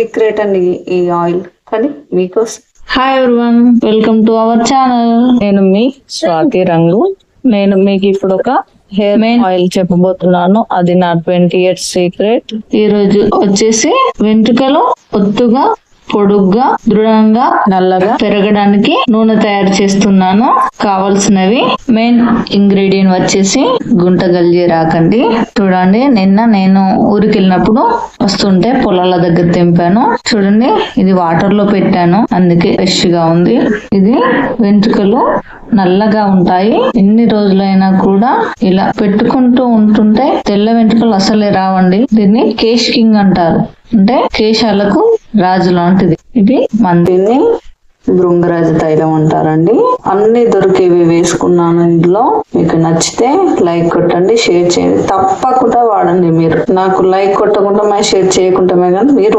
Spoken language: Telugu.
సీక్రెట్ అండి ఈ ఆయిల్ కానీ మీకోసం. Hi everyone welcome to our channel నేను మీ స్వాతి రంగు. నేను మీకు ఇప్పుడు ఒక హెయిర్ ఆయిల్ చెప్పబోతున్నాను. అది నా ట్వంటీ ఇయర్స్ సీక్రెట్ ఈ రోజు వచ్చేసి వెంట్రుకలు ఒత్తుగా పొడుగ్గా దృఢంగా నల్లగా పెరగడానికి నూనె తయారు చేస్తున్నాను. కావలసినవి మెయిన్ ఇంగ్రీడియంట్ వచ్చేసి గుంట గల్జీ రాకండి. చూడండి నిన్న నేను ఊరికి వెళ్ళినప్పుడు వస్తుంటే పొలాల దగ్గర తెంపాను. చూడండి ఇది వాటర్లో పెట్టాను. అందుకే ఫ్రెష్గా ఉంది. ఇది వెంట్రుకలు నల్లగా ఉంటాయి. ఎన్ని రోజులైనా కూడా ఇలా పెట్టుకుంటూ ఉంటుంటే తెల్ల వెంట్రుకలు అసలే రావండి. దీన్ని కేష్ కింగ్ అంటారు. అంటే కేశాలకు రాజు లాంటిది. ఇది మందిని దీన్ని భృంగరాజ తైలం అంటారండి. అన్ని దొరికేవి వేసుకున్నాను ఇందులో. మీకు నచ్చితే లైక్ కొట్టండి షేర్ చేయండి. తప్పకుండా వాడండి మీరు. నాకు లైక్ కొట్టకుండా మేము షేర్ చేయకుండా కానీ మీరు